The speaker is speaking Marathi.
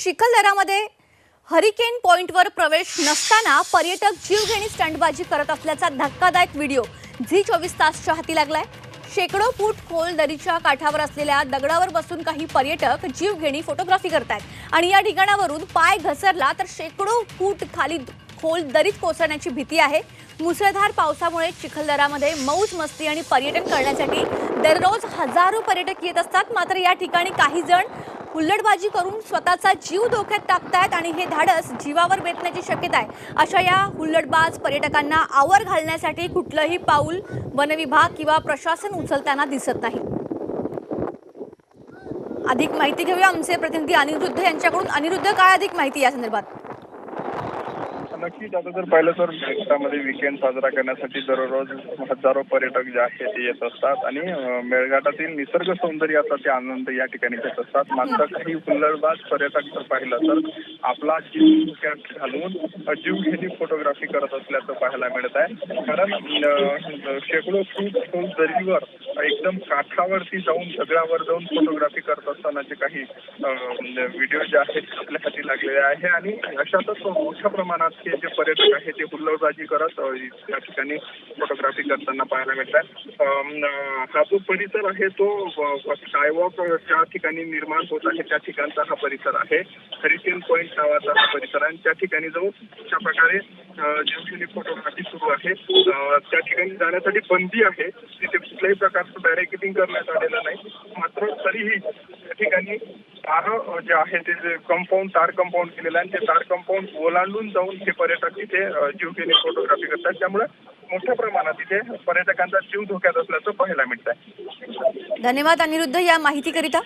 चिखलदरामध्ये हरिकेन पॉइंटवर प्रवेश नसताना पर्यटक जीवघेणी स्टंटबाजी करत असल्याचा धक्कादायक व्हिडिओ झी चोवीस तासच्या हाती लागलाय. शेकडो फूट खोल दरीच्या काठावर असलेल्या दगडावर बसून काही पर्यटक जीवघेणी फोटोग्राफी करतायत. आणि या ठिकाणावरून पाय घसरला तर शेकडो फूट खाली खोल दरीत कोसळण्याची भीती आहे. मुसळधार पावसामुळे चिखलदरामध्ये मौज मस्ती आणि पर्यटन करण्यासाठी दररोज हजारो पर्यटक येत असतात. मात्र या ठिकाणी काही जण हुल्लडबाजी करून स्वतःचा जीव धोक्यात टाकतायत आणि हे धाडस जीवावर बेतण्याची शक्यता आहे अशा या हुल्लडबाज पर्यटकांना आवर घालण्यासाठी कुठलंही पाऊल वनविभाग किंवा प्रशासन उचलताना दिसत नाही. अधिक माहिती घेऊया आमचे प्रतिनिधी अनिरुद्ध यांच्याकडून. अनिरुद्ध काय अधिक माहिती या संदर्भात? नक्कीच आता जर पाहिलं तर मेळघाटामध्ये विकेंड साजरा करण्यासाठी दररोज हजारो पर्यटक जे आहेत ते येत असतात. आणि मेळघाटातील निसर्ग सौंदर्याचा ते आनंद या ठिकाणी घेत असतात. मात्र काही हुल्लडबाज पर्यटक जर पाहिलं तर आपला जीव कॅप घालून अं, जीवघेणी फोटोग्राफी करत असल्याचं पाहायला मिळत आहे. कारण शेकडो फूट खोल दरीवर एकदम काठावरती जाऊन दगडावर जाऊन फोटोग्राफी करत असतानाचे काही व्हिडिओ म्हणजे जे आहेत आपल्या हाती लागलेले आहे. आणि अशातच मोठ्या प्रमाणात हे जे पर्यटक आहेत ते हुल्लडबाजी करत त्या या ठिकाणी फोटोग्राफी करताना पाहायला मिळतात. हा जो परिसर आहे तो स्कायवॉक ज्या ठिकाणी निर्माण होत आहे त्या ठिकाणचा हा परिसर आहे. हरिकेन पॉईंट नावाचा हा परिसर आणि त्या ठिकाणी जाऊन अशा प्रकारे अ, फोटोग्राफी सुरू आहे. त्या ठिकाणी जाण्यासाठी बंदी आहे. तिथे कुठल्याही प्रकारचं बॅरिकेटिंग करण्यात आलेलं नाही. मात्र तरीही त्या ठिकाणी तार जे आहे ते जे कंपाऊंड तार कंपाऊंड केलेलं आहे. आणि ते तार कंपाऊंड ओलांडून जाऊन हे पर्यटक तिथे अ, जीवघेणी फोटोग्राफी करतात. त्यामुळे मोठ्या प्रमाणात तिथे पर्यटकांचा जीव धोक्यात असल्याचं पाहायला मिळत आहे धन्यवाद अनिरुद्ध. या माहितीकरिता